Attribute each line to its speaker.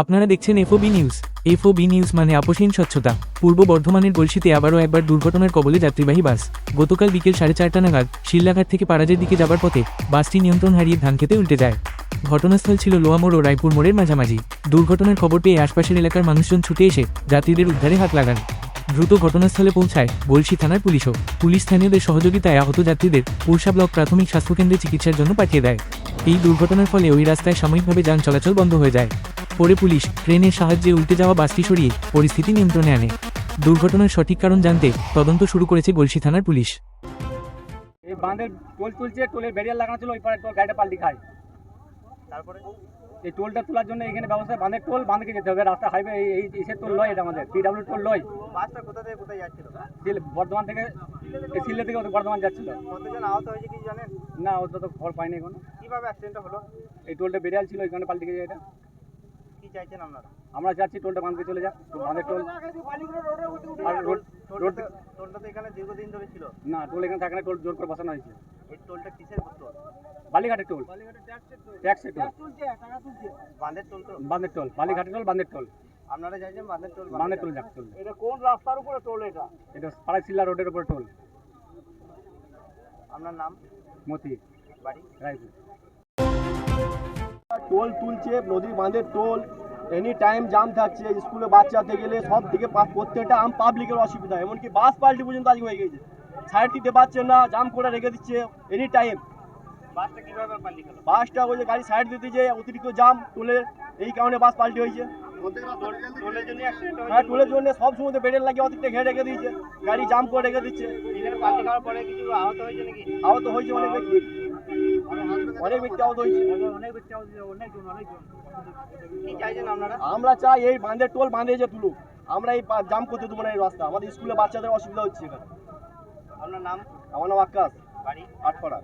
Speaker 1: আপনারা দেখছেন FOB news. FOB news মানে আপোষহীন স্বচ্ছতা। পূর্ব বর্ধমানের গলসিতে আবারও একবার দুর্ঘটনার কবলে যাত্রীবাহী বাস। গতকাল বিকেল সাড়ে চারটা নাগাদ শিল্লাঘাট থেকে পারাজের দিকে যাবার পথে বাসটি নিয়ন্ত্রণ হারিয়ে ধান খেতে উল্টে যায়। ঘটনাস্থল ছিল লোয়ামোড় ও রায়পুর মোড়ের মাঝামাঝি। দুর্ঘটনার খবর পেয়ে আশপাশের এলাকার মানুষজন ছুটে এসে যাত্রীদের উদ্ধারে হাত লাগান। দ্রুত ঘটনাস্থলে পৌঁছায় গলসি থানার পুলিশও। পুলিশ স্থানীয়দের সহযোগিতায় আহত যাত্রীদের পুরসা ব্লক প্রাথমিক স্বাস্থ্যকেন্দ্রে চিকিৎসার জন্য পাঠিয়ে দেয়। এই দুর্ঘটনার ফলে ওই রাস্তায় সাময়িকভাবে যান চলাচল বন্ধ হয়ে যায়। পরে পুলিশ ট্রেনের সাহায্যে উল্টে যাওয়া বাসটি সরিয়ে পরিস্থিতি নিয়ন্ত্রণে আনে। দুর্ঘটনার সঠিক কারণ জানতে তদন্ত শুরু করেছে গলসি থানার পুলিশ।
Speaker 2: এই বাঁধের টোল তুলছে টোলের ব্যারিয়ার লাগানো ছিল ওই পারে টোল গাড়িটা পাল্টি খায়।
Speaker 3: তারপরে?
Speaker 2: এই টোলটা তোলার জন্য এখানে ব্যবস্থা বাঁধের টোল বাঁধকে যেতে হবে রাস্তা হাইওয়ে এই এই ইসের টোল নয় এটা আমাদের পিডাব্লিউ টোল নয়।
Speaker 3: বাসটা কোথা থেকে কোথায় যাচ্ছিল?
Speaker 2: সিল- বর্ধমান থেকে সিলে থেকে বর্ধমান যাচ্ছিল।
Speaker 3: কতজন আহত হয়েছে কি জানেন?
Speaker 2: না ওটা তো খবর পাইনি এখন।
Speaker 3: কীভাবে অ্যাক্সিডেন্টটা হলো?
Speaker 2: এই টোলটা বেরিয়াল ছিল ওইখানে পাল্টি গেছে এটা।
Speaker 3: চাইছেন আপনারা?
Speaker 2: আমরা চাচ্ছি টোলটা বাঁধতে চলে যাক তো বাঁধের টোল। আর রোড রোড
Speaker 3: টোলটা টোলটা তো এখানে দীর্ঘদিন ধরে ছিল।
Speaker 2: না টোল এখানে থাকে না টোল জোর করে বসানো হয়েছে।
Speaker 3: এই টোলটা কিসের টোল?
Speaker 2: বালিঘাটের টোল। ট্যাক্সের টোল।
Speaker 3: বাঁধের টোল তো।
Speaker 2: বাঁধের টোল বালিঘাটের টোল বাঁধের টোল।
Speaker 3: আপনারা চাইছেন বাঁধের টোল
Speaker 2: বাঁধের টোল যাক টোল
Speaker 3: এটা কোন রাস্তার উপরে টোল এটা?
Speaker 2: এটা পাড়াশিল্লা রোডের উপরে টোল।
Speaker 3: আপনার নাম?
Speaker 2: মতি।
Speaker 3: বাড়ি?
Speaker 2: রায়পুর।
Speaker 4: টোল তুলছে নদীর বাঁধের টোল। এনি টাইম জাম থাকছে স্কুলে বাচ্চাতে গেলে সব দিকে প্রত্যেকটা আম পাবলিকের অসুবিধা। এমনকি বাস পাল্টি পর্যন্ত আজকে হয়ে গেছে। সাইড দিতে পারছে না জাম করে রেখে দিচ্ছে এনি টাইম
Speaker 3: বাসটা
Speaker 4: ওই যে গাড়ি সাইড দিতে যে অতিরিক্ত জাম টোলের এই কারণে বাস পাল্টি হয়েছে। হ্যাঁ টোলের জন্য সব সময় বেডের লাগিয়ে অতিরিক্ত ঘেরে রেখে দিয়েছে। গাড়ি জাম করে রেখে দিচ্ছে।
Speaker 3: আহত হয়েছে
Speaker 4: আহত হয়েছে অনেক ব্যক্তি। অনেক ব্যক্তি আহত হয়েছে। আমরা চাই এই বাঁধের টোল বাঁধে যে তুলুক। আমরা এই জাম করতে দেবো না এই রাস্তা। আমাদের স্কুলে বাচ্চাদের অসুবিধা হচ্ছে এখানে।
Speaker 3: আপনার নাম?
Speaker 4: আমার নাম আকাশ।
Speaker 3: বাড়ি?
Speaker 4: আটপাড়া।